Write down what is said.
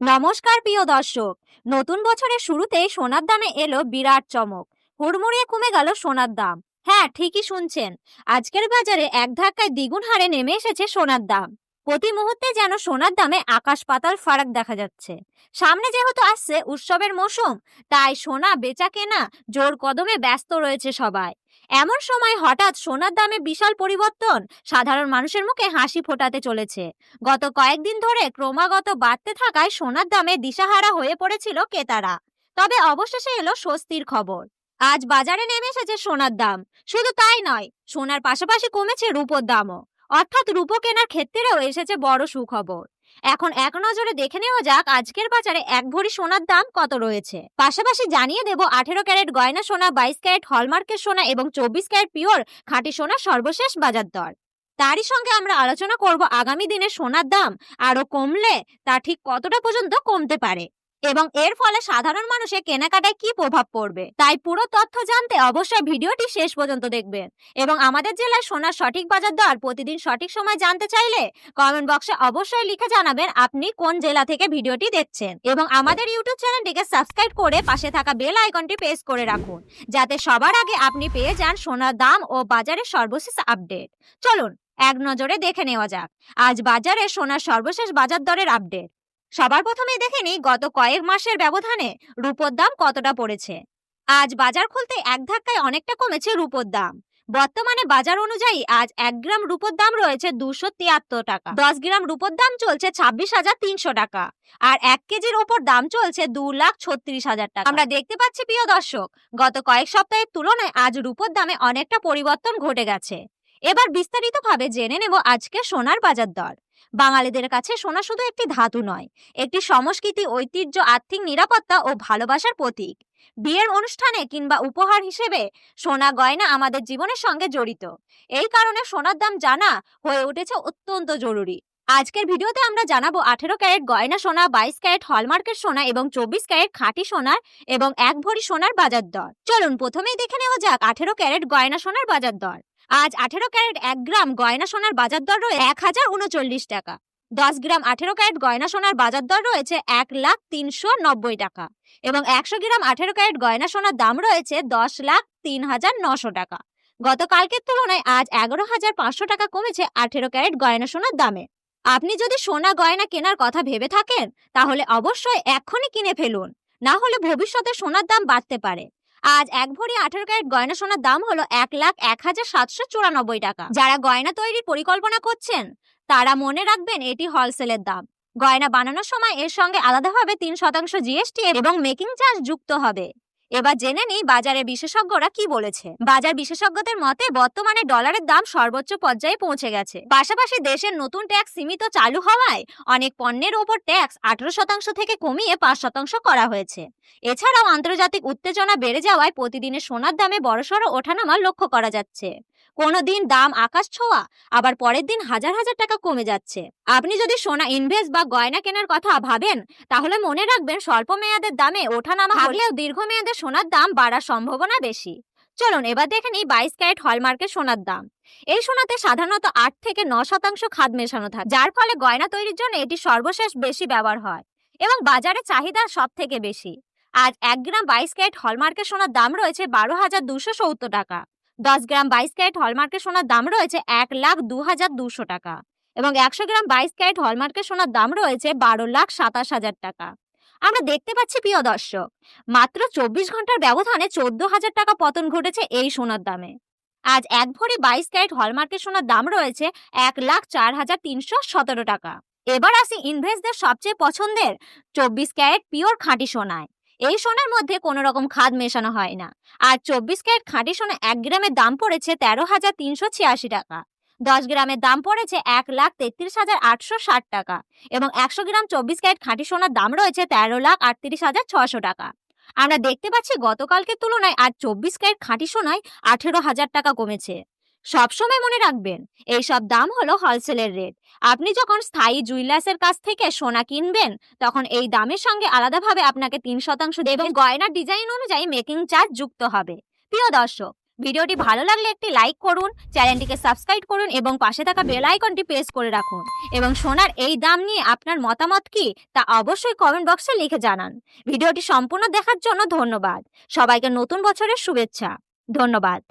নমস্কার, প্রিয় দর্শক। নতুন বছরের শুরুতেই সোনার দামে এলো বিরাট চমক। হুড়মুড়িয়ে কমে গেল সোনার দাম। হ্যাঁ ঠিকই শুনছেন। আজকের বাজারে এক ধাক্কায় দ্বিগুণ হারে নেমে এসেছে সোনার দাম। প্রতি মুহূর্তে যেন সোনার দামে আকাশ পাতাল ফারাক দেখা যাচ্ছে। সামনে যেহেতু আসছে উৎসবের মৌসুম, তাই সোনা বেচা কেনা জোর কদমে ব্যস্ত রয়েছে সবাই। এমন সময় হঠাৎ সোনার দামে বিশাল পরিবর্তন। সাধারণ মানুষের মুখে হাসি ফোটাতে চলেছে। গত কয়েকদিন ধরে ক্রমাগত বাড়তে থাকায় সোনার দামে দিশাহারা হয়ে পড়েছিল ক্রেতারা। তবে অবশেষে এলো স্বস্তির খবর। আজ বাজারে নেমে এসেছে সোনার দাম। শুধু তাই নয়, সোনার পাশাপাশি কমেছে রূপোর দামও। অর্থাৎ রূপো কেনার ক্ষেত্রেও এসেছে বড় সুখবর। এখন এক নজরে দেখে নেওয়া যাক আজকের বাজারে এক ভরি সোনার দাম কত রয়েছে। পাশাপাশি জানিয়ে দেব আঠেরো ক্যারেট গয়না সোনা, বাইশ ক্যারেট হলমার্কের সোনা এবং চব্বিশ ক্যারেট পিওর খাঁটি সোনা সর্বশেষ বাজার দর। তারই সঙ্গে আমরা আলোচনা করব আগামী দিনে সোনার দাম আরও কমলে তা ঠিক কতটা পর্যন্ত কমতে পারে। এবং এর ফলে সাধারণ মানুষের কেনাকাটায় কি প্রভাব পড়বে? তাই পুরো তথ্য জানতে অবশ্যই ভিডিওটি শেষ পর্যন্ত দেখবেন। এবং আমাদের জেলায় সোনার সঠিক বাজার দর প্রতিদিন সঠিক সময় জানতে চাইলে কমেন্ট বক্সে অবশ্যই লিখে জানাবেন আপনি কোন জেলা থেকে ভিডিওটি দেখছেন। এবং আমাদের ইউটিউব চ্যানেলটিকে সাবস্ক্রাইব করে পাশে থাকা বেল আইকনটি প্রেস করে রাখুন, যাতে সবার আগে আপনি পেয়ে যান সোনার দাম ও বাজারের সর্বশেষ আপডেট চলুন, এক নজরে দেখে নেওয়া যাক। আজ বাজারে সোনার সর্বশেষ বাজার দরের আপডেট সবার প্রথমে দেখে নিই গত কয়েক মাসের ব্যবধানে রূপোর দাম কতটা পড়েছে। আজ বাজার খুলতে এক ধাক্কায় অনেকটা কমেছে রূপোর দাম। বর্তমানে বাজার অনুযায়ী আজ এক গ্রাম রূপোর দাম রয়েছে দুশো তিয়াত্তর টাকা। দশ গ্রাম রূপোর দাম চলছে ছাব্বিশ হাজার তিনশো টাকা। আর এক কেজির ওপর দাম চলছে দু লাখ ছত্রিশ হাজার টাকা। আমরা দেখতে পাচ্ছি, প্রিয় দর্শক, গত কয়েক সপ্তাহের তুলনায় আজ রূপোর দামে অনেকটা পরিবর্তন ঘটে গেছে। এবার বিস্তারিতভাবে জেনে নেব আজকে সোনার বাজার দর। বাঙালিদের কাছে সোনা শুধু একটি ধাতু নয়, একটি সংস্কৃতি, ঐতিহ্য, আর্থিক নিরাপত্তা ও ভালোবাসার প্রতীক। বিয়ের অনুষ্ঠানে কিংবা উপহার হিসেবে সোনা গয়না আমাদের জীবনের সঙ্গে জড়িত। এই কারণে সোনার দাম জানা হয়ে উঠেছে অত্যন্ত জরুরি। আজকের ভিডিওতে আমরা জানাব আঠেরো ক্যারেট গয়না সোনা, বাইশ ক্যারেট হলমার্কের সোনা এবং চব্বিশ ক্যারেট খাঁটি সোনার এবং এক ভরি সোনার বাজার দর। চলুন প্রথমেই দেখে নেওয়া যাক আঠেরো ক্যারেট গয়না সোনার বাজার দর। আজ আঠেরো ক্যারেট এক গ্রাম গয়না সোনার বাজার দর রয়েছে এক হাজার উনচল্লিশ টাকা। দশ গ্রাম আঠেরো ক্যারেট গয়না সোনার বাজার দর রয়েছে এক লাখ তিনশো নব্বই টাকা এবং একশো গ্রাম আঠেরো ক্যারেট গয়না সোনার দাম রয়েছে দশ লাখ তিন হাজার নশো টাকা। গতকালকের তুলনায় আজ এগারো হাজার পাঁচশো টাকা কমেছে আঠেরো ক্যারেট গয়না সোনার দামে। আপনি যদি সোনা গয়না কেনার কথা ভেবে থাকেন, তাহলে অবশ্যই এক্ষুনি কিনে ফেলুন। না হলে ভবিষ্যতে সোনার দাম বাড়তে পারে। আজ এক ভরি আঠারো ক্যারেট গয়না সোনার দাম হলো এক লাখ এক হাজার সাতশো চুরানব্বই টাকা। যারা গয়না তৈরির পরিকল্পনা করছেন, তারা মনে রাখবেন এটি হোলসেলের দাম। গয়না বানানোর সময় এর সঙ্গে আলাদাভাবে তিন শতাংশ জিএসটি এবং মেকিং চার্জ যুক্ত হবে। এবার জেনে নিই বাজারে বিশেষজ্ঞরা কি বলেছে। বাজার বিশেষজ্ঞদের মতে, বর্তমানে ডলারের দাম সর্বোচ্চ পর্যায়ে পৌঁছে গেছে। পাশাপাশি দেশের নতুন ট্যাক্স সীমিত চালু হওয়ায় অনেক পণ্যের ওপর ট্যাক্স আঠারো শতাংশ থেকে কমিয়ে পাঁচ শতাংশ করা হয়েছে। এছাড়াও আন্তর্জাতিক উত্তেজনা বেড়ে যাওয়ায় প্রতিদিনের সোনার দামে বড়সড় ওঠানামা লক্ষ্য করা যাচ্ছে। কোনো দিন দাম আকাশ ছোঁয়া আবার পরের দিন হাজার হাজার টাকা কমে যাচ্ছে। আপনি যদি সোনা ইনভেস্ট বা গয়না কেনার কথা ভাবেন তাহলে মনে রাখবেন স্বল্প মেয়াদের দামে ওঠানামা হলেও দীর্ঘমেয়াদে সোনার দাম বাড়ার সম্ভাবনা বেশি। চলুন এবার দেখে নিই বাইশ ক্যারেট হলমার্কের সোনার দাম। এই সোনাতে সাধারণত আট থেকে ন শতাংশ খাদ মেশানো থাকে যার ফলে গয়না তৈরির জন্য এটি সর্বশেষ বেশি ব্যবহার হয় এবং বাজারে চাহিদা সব থেকে বেশি। আজ এক গ্রাম বাইশ ক্যারেট হলমার্কের সোনার দাম রয়েছে বারো হাজার দুশো সত্তর টাকা। দশ গ্রাম বাইশ ক্যারেট হলমার্কের সোনার দাম রয়েছে এক লাখ দু হাজার দুশো টাকা এবং একশো গ্রাম বাইশ ক্যারেট হলমার্কের সোনার দাম রয়েছে বারো লাখ সাতাশ হাজার টাকা। আমরা দেখতে পাচ্ছি, প্রিয় দর্শক, মাত্র চব্বিশ ঘণ্টার ব্যবধানে চোদ্দ হাজার টাকা পতন ঘটেছে এই সোনার দামে। আজ এক ভরি বাইশ ক্যারেট হলমার্কের সোনার দাম রয়েছে এক লাখ চার হাজার তিনশো সতেরো টাকা। এবার আসি ইনভেস্টদের সবচেয়ে পছন্দের চব্বিশ ক্যারেট পিওর খাঁটি সোনায়। এই সোনার মধ্যে কোনো রকম খাদ মেশানো হয় না। আর চব্বিশ ক্যারেট খাঁটি সোনা এক গ্রামের দাম পড়েছে তেরো হাজার তিনশো ছিয়াশি টাকা। দশ গ্রামের দাম পড়েছে এক লাখ তেত্রিশ হাজার আটশো ষাট টাকা এবং একশো গ্রাম চব্বিশ ক্যারেট খাঁটি সোনার দাম রয়েছে তেরো লাখ আটত্রিশ হাজার ছশো টাকা। আমরা দেখতে পাচ্ছি গতকালকের তুলনায় আজ চব্বিশ ক্যারেট খাঁটি সোনায় আঠেরো হাজার টাকা কমেছে। সবসময় মনে রাখবেন, এইসব দাম হলো হোলসেলের রেট আপনি যখন স্থায়ী জুয়েলার্সের কাছ থেকে সোনা কিনবেন, তখন এই দামের সঙ্গে আলাদাভাবে আপনাকে তিন শতাংশ দেবে। গয়নার ডিজাইন অনুযায়ী মেকিং চার্জ যুক্ত হবে। প্রিয় দর্শক, ভিডিওটি ভালো লাগলে একটি লাইক করুন, চ্যানেলটিকে সাবস্ক্রাইব করুন এবং পাশে থাকা বেল আইকনটি প্রেস করে রাখুন। এবং সোনার এই দাম নিয়ে আপনার মতামত কি, তা অবশ্যই কমেন্ট বক্সে লিখে জানান। ভিডিওটি সম্পূর্ণ দেখার জন্য ধন্যবাদ। সবাইকে নতুন বছরের শুভেচ্ছা। ধন্যবাদ।